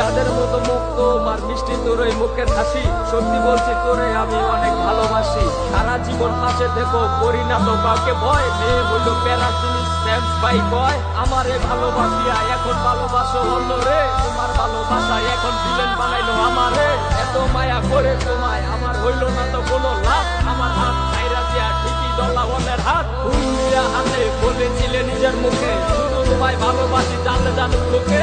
যাদের মতো মুখ তোমার মিষ্টি তোর মুখের হাসি। সত্যি বলছি তোরে আমি অনেক ভালোবাসি। সারা জীবন পাশে দেখো তো কাউকে ভয়। মেয়ে হইল প্যারা জিনিস স্যান্স বাই কয় আমারে ভালোবাসিয়া এখন ভালোবাসো অন্য রে। তোমার ভালোবাসা এখন ভিলেন বানাইলো আমারে। এত মায়া করে তোমায় আমার হইল না তো কোনো লাভ। আমার হাত ছাইরা দিয়া ঠিকই ডলা অন্যের হাত। হাতে বলেছিলে নিজের মুখে, শুধু তোমায় ভালোবাসি জানলে জানুক লোকে।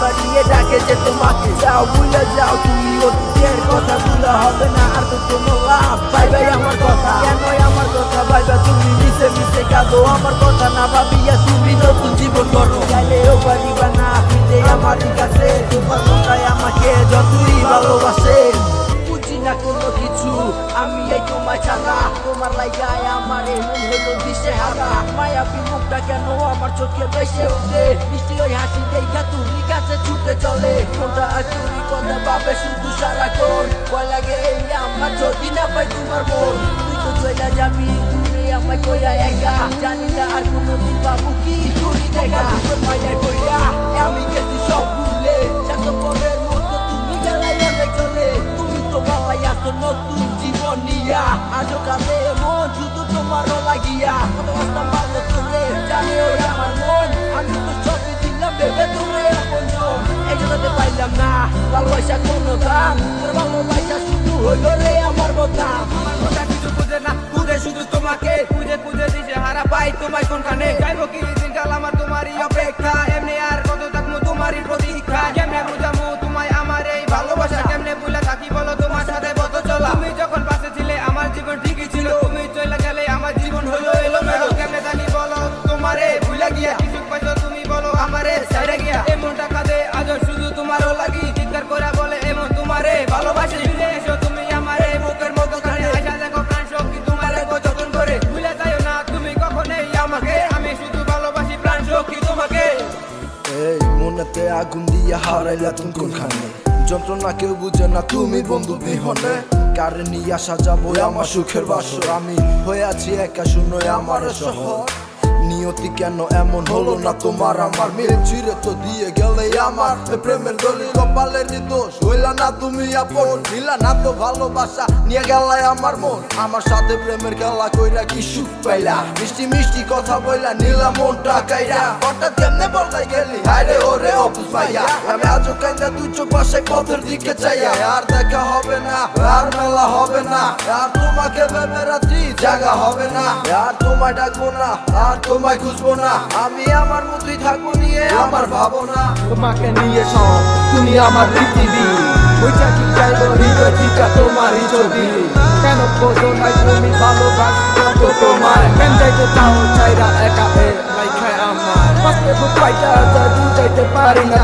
বাড়িয়ে ডাকে যে তোমাকে যাও, ভুলে যাও তুমি। অতীতের কথাগুলো হবে না, আর তো কোনো লাভ। ভাই আমার কথা। কেন আমার কথা? ভাই তুমি মিশে মিশে কাঁদো। আমার কথা না ভাবিয়া তুমি নতুন জীবন করো আমি এই তোমার ছাড়া তোমার লাইগায় আমার এই মন হলো দিশে হারা মায়াবী মুখটা কেন আমার চোখে বেসে ওঠে? মিষ্টি ওই হাসি দেখা তুমি কাছে ছুটে চলে। কোনটা তুমি কথা ভাবে শুধু সারাক্ষণ? ভয় লাগে এই আমার যদি না পাই তোমার মন। তুই তো চলে যাবি, তুমি আমায় কইয়া একা। জানি না আর কি দেখা। কইয়া আমি গেছি সব ভুলে। স্বার্থপরের মতো তুমি গেলাই অনেক চলে। তুমি তো বাবাই আসো নতুন নিয়া আজও কালে মন শুধু তোমারও লাগিয়া কত আসতাম ভালো তোরে জানে ওই আমার মন আমি তো সবই দিলাম ভেবে তোরে আপন জগতে পাইলাম না ভালোবাসা কোনো দাম তোর ভালোবাসা শুধু হইল রে আমার বদাম আমার কথা কিছু বুঝে না বুঝে শুধু তোমাকে খুঁজে খুঁজে দিশে হারা পাই তোমায় কোনখানে যাইবো কি মনেতে আগুন দিয়ে হারাইলা তুমি কোনখানে? যন্ত্রণা কেউ বুঝে না তুমি বন্ধু বিহনে। কারে নিয়ে আসা যাব আমার সুখের বাসর? আমি হয়ে আছি একা শূন্য আমার শহর। নিয়তি কেন এমন হলো না তোমার আমার? মিল চিরে তো দিয়ে গেলে আমার। প্রেমের দলি কপালের দোষ। হইলা না তুমি আপন। দিলা না তো ভালোবাসা। নিয়ে গেলাই আমার মন। আমার সাথে প্রেমের খেলা কইরা কি সুখ পাইলা? মিষ্টি মিষ্টি কথা বইলা নিলা মনটা কাইরা। হঠাৎ কেমনে বললাই গেলি? হায়রে ওরে অপুস ভাইয়া। আমি আজও কাইন্দা তুই চোখ পাশে পথের দিকে চাইয়া। আর দেখা হবে না, আর মেলা হবে না। আর তোমাকে ভেবে রাত্রি জাগা হবে না। আর তোমায় ডাকবো না, আর তোমায় খুঁজবো না। আমি আমার মতোই থাকব নিয়ে আমার ভাবনা। তোমাকে নিয়ে সব তুমি আমার পৃথিবী। ওইটা কি চাইব? হৃদয় টিকা তোমারই ছবি। কেন বোঝো না তুমি ভালোবাসো তোমায় কেন চাইতে চাও চাইরা একা এ লাইখায় আমার? পাশে বুক পারি না